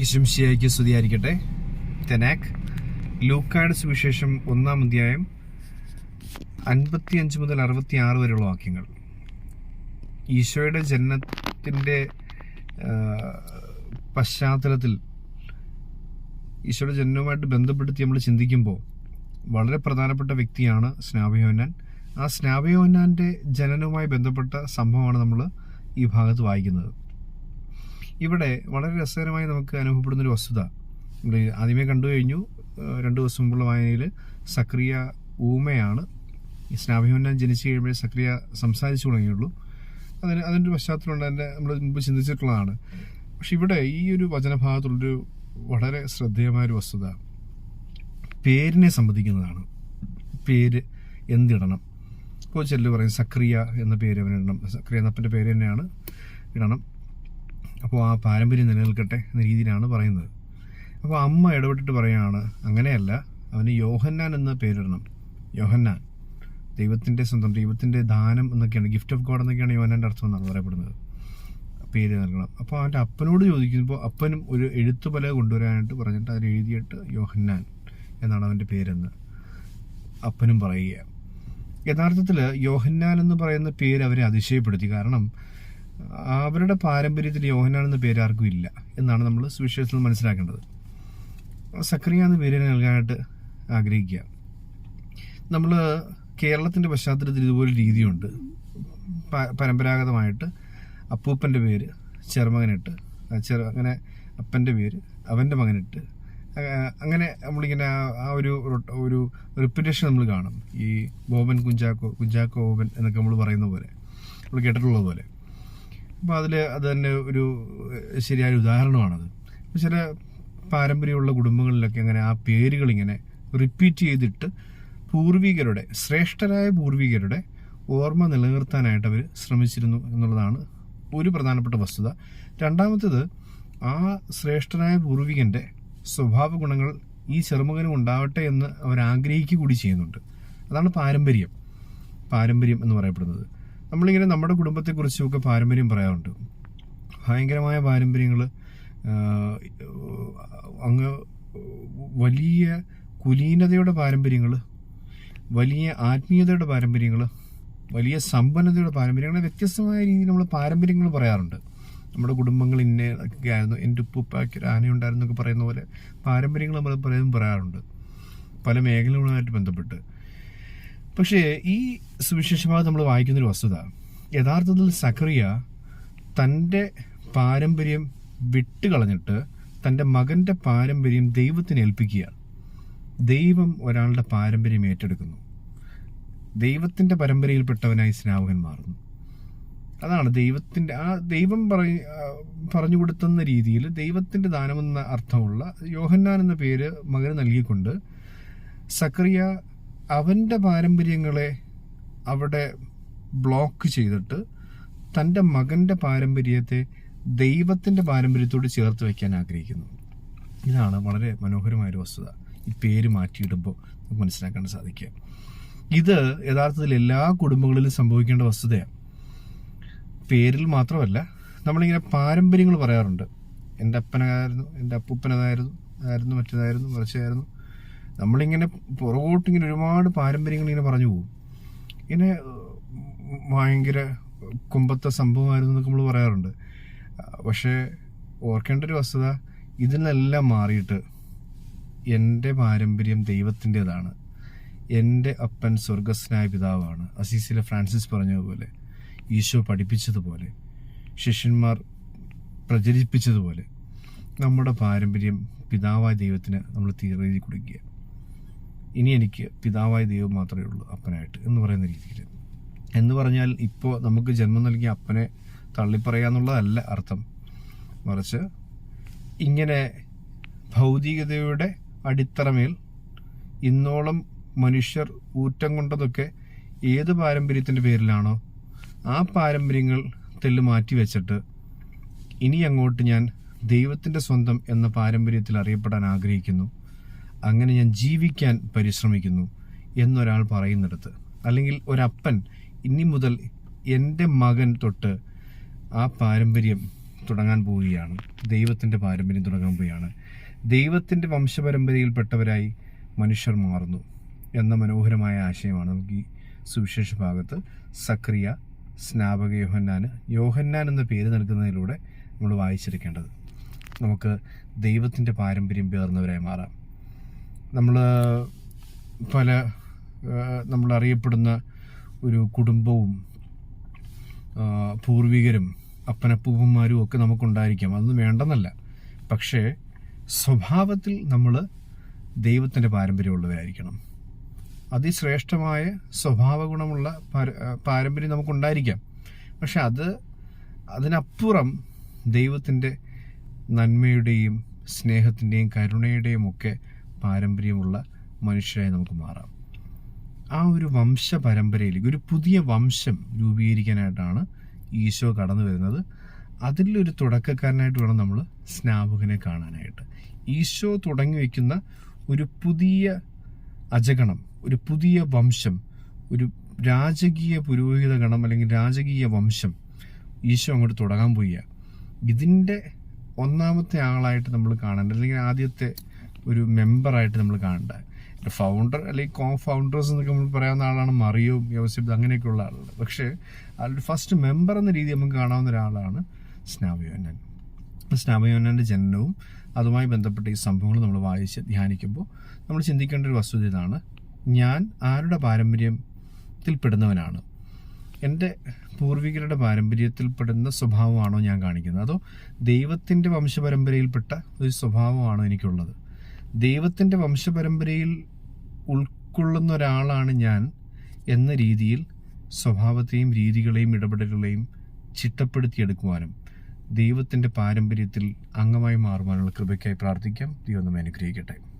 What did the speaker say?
ഈശംശിയായിക്ക് സ്തുതിയായിരിക്കട്ടെ. തെനാക് ലൂക്കാഡ് സുവിശേഷം ഒന്നാം അധ്യായം അൻപത്തിയഞ്ച് മുതൽ അറുപത്തി ആറ് വരെയുള്ള വാക്യങ്ങൾ. ഈശോയുടെ ജനനത്തിന്റെ പശ്ചാത്തലത്തിൽ ഈശോയുടെ ജനനവുമായിട്ട് ബന്ധപ്പെടുത്തി നമ്മൾ ചിന്തിക്കുമ്പോൾ വളരെ പ്രധാനപ്പെട്ട വ്യക്തിയാണ് സ്നാപയോന്നാൻ ആ സ്നാപയോന്നാന്റെ ജനനവുമായി ബന്ധപ്പെട്ട സംഭവമാണ് നമ്മൾ ഈ ഭാഗത്ത് വായിക്കുന്നത്. ഇവിടെ വളരെ രസകരമായി നമുക്ക് അനുഭവപ്പെടുന്ന ഒരു വസ്തുത. നമ്മൾ ആദ്യമേ കണ്ടു കഴിഞ്ഞു രണ്ട് ദിവസം മുമ്പുള്ള വായനയിൽ സക്രിയ ഊമയാണ്. ഈ സ്നാഭിമന്യം ജനിച്ചു കഴിയുമ്പോൾ സക്രിയ സംസാരിച്ചു തുടങ്ങിയുള്ളൂ. അതിന് അതിന്റെ പശ്ചാത്തലമുണ്ട് എന്റെ നമ്മൾ മുമ്പ് ചിന്തിച്ചിട്ടുള്ളതാണ്. പക്ഷെ ഇവിടെ ഈ ഒരു വചനഭാഗത്തുള്ളൊരു വളരെ ശ്രദ്ധേയമായ ഒരു വസ്തുത. പേരിനെ സംബന്ധിക്കുന്നതാണ്. പേര് എന്തിടണം? ഇപ്പോൾ ചെല്ലു പറയും സക്രിയ എന്ന പേര് അവനിടണം. സക്രിയ എന്നപ്പന്റെ പേര് തന്നെയാണ് ഇടണം. അപ്പോൾ ആ പാരമ്പര്യം നിലനിൽക്കട്ടെ എന്ന രീതിയിലാണ് പറയുന്നത്. അപ്പോൾ അമ്മ ഇടപെട്ടിട്ട് പറയുകയാണ് അങ്ങനെയല്ല അവന് യോഹന്നാൻ എന്ന പേരിടണം. യോഹന്നാൻ ദൈവത്തിന്റെ സ്വന്തം ദൈവത്തിന്റെ ദാനം എന്നൊക്കെയാണ് ഗിഫ്റ്റ് ഓഫ് ഗോഡ് എന്നൊക്കെയാണ് യോഹന്നാന്റെ അർത്ഥം എന്നാണ് പറയപ്പെടുന്നത്. പേര് നൽകണം. അപ്പോൾ അവന്റെ അപ്പനോട് ചോദിക്കുമ്പോൾ അപ്പനും ഒരു എഴുത്തുപല കൊണ്ടുവരാനായിട്ട് പറഞ്ഞിട്ട് അതിൽ എഴുതിയിട്ട് യോഹന്നാൻ എന്നാണ് അവന്റെ പേരെന്ന് അപ്പനും പറയുക. യഥാർത്ഥത്തിൽ യോഹന്നാൻ എന്ന് പറയുന്ന പേര് അവരെ അതിശയപ്പെടുത്തി. കാരണം അവരുടെ പാരമ്പര്യത്തിൽ യോഹനാൻ എന്ന പേര് ആർക്കും ഇല്ല എന്നാണ് നമ്മൾ സുവിശേഷത്തിൽ മനസ്സിലാക്കേണ്ടത്. സക്രിയ എന്ന പേര് നൽകാനായിട്ട് ആഗ്രഹിക്കുക. നമ്മൾ കേരളത്തിന്റെ പശ്ചാത്തലത്തിൽ ഇതുപോലെ രീതിയുണ്ട്. പരമ്പരാഗതമായിട്ട് അപ്പൂപ്പന്റെ പേര് ചെറുമകനിട്ട് ചെറു അങ്ങനെ അപ്പന്റെ പേര് അവന്റെ മകനിട്ട് അങ്ങനെ നമ്മളിങ്ങനെ ആ ഒരു ഒരു റിപ്പിറ്റേഷൻ നമ്മൾ കാണും. ഈ ബോബൻ കുഞ്ചാക്കോ കുഞ്ചാക്കോ ബോബൻ എന്നൊക്കെ നമ്മൾ പറയുന്ന പോലെ. നമ്മൾ കേട്ടിട്ടുള്ളത് പോലെ. അപ്പോൾ അതിൽ അത് തന്നെ ഒരു ശരിയായ ഉദാഹരണമാണത്. ചില പാരമ്പര്യമുള്ള കുടുംബങ്ങളിലൊക്കെ അങ്ങനെ ആ പേരുകൾ ഇങ്ങനെ റിപ്പീറ്റ് ചെയ്തിട്ട് പൂർവികരുടെ ശ്രേഷ്ഠരായ പൂർവികരുടെ ഓർമ്മ നിലനിർത്താനായിട്ട് അവർ ശ്രമിച്ചിരുന്നു എന്നുള്ളതാണ് ഒരു പ്രധാനപ്പെട്ട വസ്തുത. രണ്ടാമത്തേത് ആ ശ്രേഷ്ഠനായ പൂർവികന്റെ സ്വഭാവ ഗുണങ്ങൾ ഈ ചെറുമകനും ഉണ്ടാവട്ടെ എന്ന് അവർ ആഗ്രഹിക്കുക കൂടി ചെയ്യുന്നുണ്ട്. അതാണ് പാരമ്പര്യം. പാരമ്പര്യം എന്ന് പറയപ്പെടുന്നത്. നമ്മളിങ്ങനെ നമ്മുടെ കുടുംബത്തെക്കുറിച്ചുമൊക്കെ പാരമ്പര്യം പറയാറുണ്ട്. ഭയങ്കരമായ പാരമ്പര്യങ്ങൾ അങ്ങ് വലിയ കുലീനതയുടെ പാരമ്പര്യങ്ങൾ വലിയ ആത്മീയതയുടെ പാരമ്പര്യങ്ങൾ വലിയ സമ്പന്നതയുടെ പാരമ്പര്യങ്ങൾ വ്യത്യസ്തമായ രീതിയിൽ നമ്മൾ പാരമ്പര്യങ്ങൾ പറയാറുണ്ട്. നമ്മുടെ കുടുംബങ്ങൾ ഇന്ന ഒക്കെ ആയിരുന്നു എന്റെ ഉപ്പുപ്പാക്ക് ആനയുണ്ടായിരുന്നൊക്കെ പറയുന്ന പോലെ പാരമ്പര്യങ്ങൾ നമ്മൾ പലതും പറയാറുണ്ട്. പല മേഖലകളുമായിട്ട് ബന്ധപ്പെട്ട്. പക്ഷേ ഈ സുവിശേഷഭാഗം നമ്മൾ വായിക്കുന്നൊരു വസ്തുത. യഥാർത്ഥത്തിൽ സക്കറിയ തന്റെ പാരമ്പര്യം വിട്ടുകളഞ്ഞിട്ട് തന്റെ മകന്റെ പാരമ്പര്യം ദൈവത്തിന് ഏൽപ്പിക്കുകയാണ്. ദൈവം ഒരാളുടെ പാരമ്പര്യം ഏറ്റെടുക്കുന്നു. ദൈവത്തിന്റെ പരമ്പരയിൽപ്പെട്ടവനായി സ്നാവകൻ മാറുന്നു. അതാണ് ദൈവത്തിന്റെ ആ ദൈവം പറ പറഞ്ഞു കൊടുത്തുന്ന രീതിയിൽ ദൈവത്തിന്റെ ദാനമെന്ന അർത്ഥമുള്ള യോഹന്നാൻ എന്ന പേര് മകന് നൽകിക്കൊണ്ട് സക്രിയ അവന്റെ പാരമ്പര്യങ്ങളെ അവിടെ ബ്ലോക്ക് ചെയ്തിട്ട് തന്റെ മകന്റെ പാരമ്പര്യത്തെ ദൈവത്തിന്റെ പാരമ്പര്യത്തോട് ചേർത്ത് വയ്ക്കാൻ ആഗ്രഹിക്കുന്നു. ഇതാണ് വളരെ മനോഹരമായൊരു വസ്തുത. ഈ പേര് മാറ്റിയിടുമ്പോൾ നമുക്ക് മനസ്സിലാക്കാൻ സാധിക്കുക. ഇത് യഥാർത്ഥത്തിൽ എല്ലാ കുടുംബങ്ങളിലും സംഭവിക്കേണ്ട വസ്തുതയാണ്. പേരിൽ മാത്രമല്ല നമ്മളിങ്ങനെ പാരമ്പര്യങ്ങൾ പറയാറുണ്ട്. എന്റെ അപ്പനായിരുന്നു എന്റെ അപ്പൂപ്പനതായിരുന്നു ആയിരുന്നു മറ്റേതായിരുന്നു മറിച്ചായിരുന്നു. നമ്മളിങ്ങനെ പുറകോട്ടിങ്ങനെ ഒരുപാട് പാരമ്പര്യങ്ങൾ ഇങ്ങനെ പറഞ്ഞു പോകും. ഇങ്ങനെ ഭയങ്കര കുമ്പത്തെ സംഭവമായിരുന്നു എന്നൊക്കെ നമ്മൾ പറയാറുണ്ട്. പക്ഷേ ഓർക്കേണ്ട ഒരു വസ്തുത ഇതിൽ നിന്നെല്ലാം മാറിയിട്ട് എന്റെ പാരമ്പര്യം ദൈവത്തിന്റെതാണ്. എന്റെ അപ്പൻ സ്വർഗസ്നായ പിതാവാണ്. അസീസിലെ ഫ്രാൻസിസ് പറഞ്ഞതുപോലെ ഈശോ പഠിപ്പിച്ചതുപോലെ ശിഷ്യന്മാർ പ്രചരിപ്പിച്ചതുപോലെ നമ്മുടെ പാരമ്പര്യം പിതാവായ ദൈവത്തിന് നമ്മൾ തീരെ കൊടുക്കുക ഇനി എനിക്ക് പിതാവായ ദൈവം മാത്രമേ ഉള്ളൂ അപ്പനായിട്ട് എന്ന് പറയുന്ന രീതിയിൽ. എന്ന് പറഞ്ഞാൽ ഇപ്പോൾ നമുക്ക് ജന്മം നൽകിയ അപ്പനെ തള്ളിപ്പറയാന്നുള്ളതല്ല അർത്ഥം. മറിച്ച് ഇങ്ങനെ ഭൗതികതയുടെ അടിത്തറമേൽ ഇന്നോളം മനുഷ്യർ ഊറ്റം കൊണ്ടതൊക്കെ ഏത് പാരമ്പര്യത്തിന്റെ പേരിലാണോ ആ പാരമ്പര്യങ്ങൾ തെല്ല് മാറ്റി വെച്ചിട്ട് ഇനി അങ്ങോട്ട് ഞാൻ ദൈവത്തിന്റെ സ്വന്തം എന്ന പാരമ്പര്യത്തിൽ അറിയപ്പെടാൻ ആഗ്രഹിക്കുന്നു. അങ്ങനെ ഞാൻ ജീവിക്കാൻ പരിശ്രമിക്കുന്നു എന്നൊരാൾ പറയുന്നിടത്ത്. അല്ലെങ്കിൽ ഒരപ്പൻ ഇനി മുതൽ എന്റെ മകൻ തൊട്ട് ആ പാരമ്പര്യം തുടങ്ങാൻ പോവുകയാണ്. ദൈവത്തിന്റെ പാരമ്പര്യം തുടങ്ങാൻ പോവുകയാണ്. ദൈവത്തിന്റെ വംശപരമ്പരയിൽപ്പെട്ടവരായി മനുഷ്യർ മാറുന്നു എന്ന മനോഹരമായ ആശയമാണ് നമുക്ക് ഈ സുവിശേഷ ഭാഗത്ത്. സക്രിയ സ്നാപക യോഹന്നാൻ യോഹന്നാൻ എന്ന പേര് നൽകുന്നതിലൂടെ നമ്മൾ വായിച്ചെടുക്കേണ്ടത്. നമുക്ക് ദൈവത്തിന്റെ പാരമ്പര്യം പേർന്നവരായി മാറാം. നമ്മൾ പല നമ്മൾ അറിയപ്പെടുന്ന ഒരു കുടുംബവും പൂർവികരും അപ്പനപ്പൂപ്പന്മാരും ഒക്കെ നമുക്കുണ്ടായിരിക്കാം. അതൊന്നും വേണ്ടെന്നല്ല. പക്ഷേ സ്വഭാവത്തിൽ നമ്മൾ ദൈവത്തിന്റെ പാരമ്പര്യമുള്ളവരായിരിക്കണം. അതിശ്രേഷ്ഠമായ സ്വഭാവ ഗുണമുള്ള പാരമ്പര്യം നമുക്കുണ്ടായിരിക്കാം. പക്ഷെ അത് അതിനപ്പുറം ദൈവത്തിന്റെ നന്മയുടെയും സ്നേഹത്തിന്റെയും കരുണയുടെയും ഒക്കെ പാരമ്പര്യമുള്ള മനുഷ്യരായി നമുക്ക് മാറാം. ആ ഒരു വംശ ഒരു പുതിയ വംശം രൂപീകരിക്കാനായിട്ടാണ് ഈശോ കടന്നു വരുന്നത്. അതിലൊരു തുടക്കക്കാരനായിട്ട് വേണം നമ്മൾ സ്നാപകനെ കാണാനായിട്ട്. ഈശോ തുടങ്ങി വയ്ക്കുന്ന ഒരു പുതിയ അജഗണം ഒരു പുതിയ വംശം ഒരു രാജകീയ പുരോഹിത ഗണം അല്ലെങ്കിൽ രാജകീയ വംശം ഈശോ അങ്ങോട്ട് തുടങ്ങാൻ പോയ ഇതിന്റെ ഒന്നാമത്തെ ആളായിട്ട് നമ്മൾ കാണേണ്ടത് അല്ലെങ്കിൽ ആദ്യത്തെ ഒരു മെമ്പറായിട്ട് നമ്മൾ കാണേണ്ട. ഫൗണ്ടർ അല്ലെങ്കിൽ കോ ഫൗണ്ടേഴ്സ് എന്നൊക്കെ നമ്മൾ പറയാവുന്ന ആളാണ് മറിയോ യോസിഫ് അങ്ങനെയൊക്കെയുള്ള ആളുകൾ. പക്ഷേ അതിൽ ഫസ്റ്റ് മെമ്പർ എന്ന രീതി നമുക്ക് കാണാവുന്ന ഒരാളാണ് സ്നാവയോനൻ സ്നാവയോനന്റെ ജനനവും അതുമായി ബന്ധപ്പെട്ട ഈ സംഭവങ്ങൾ നമ്മൾ വായിച്ച് ധ്യാനിക്കുമ്പോൾ നമ്മൾ ചിന്തിക്കേണ്ട ഒരു വസ്തുത ഇതാണ്. ഞാൻ ആരുടെ പാരമ്പര്യത്തിൽപ്പെടുന്നവനാണ് എന്റെ പൂർവികരുടെ പാരമ്പര്യത്തിൽപ്പെടുന്ന സ്വഭാവമാണോ ഞാൻ കാണിക്കുന്നത്? അതോ ദൈവത്തിന്റെ വംശപരമ്പരയിൽപ്പെട്ട ഒരു സ്വഭാവമാണോ എനിക്കുള്ളത്? ദൈവത്തിന്റെ വംശപരമ്പരയിൽ ഉൾക്കൊള്ളുന്ന ഒരാളാണ് ഞാൻ എന്ന രീതിയിൽ സ്വഭാവത്തെയും രീതികളെയും ഇടപെടലുകളെയും ചിട്ടപ്പെടുത്തിയെടുക്കുവാനും ദൈവത്തിന്റെ പാരമ്പര്യത്തിൽ അംഗമായി മാറുവാനുള്ള കൃപയ്ക്കായി പ്രാർത്ഥിക്കാം. ദൈവം നമ്മെ അനുഗ്രഹിക്കട്ടെ.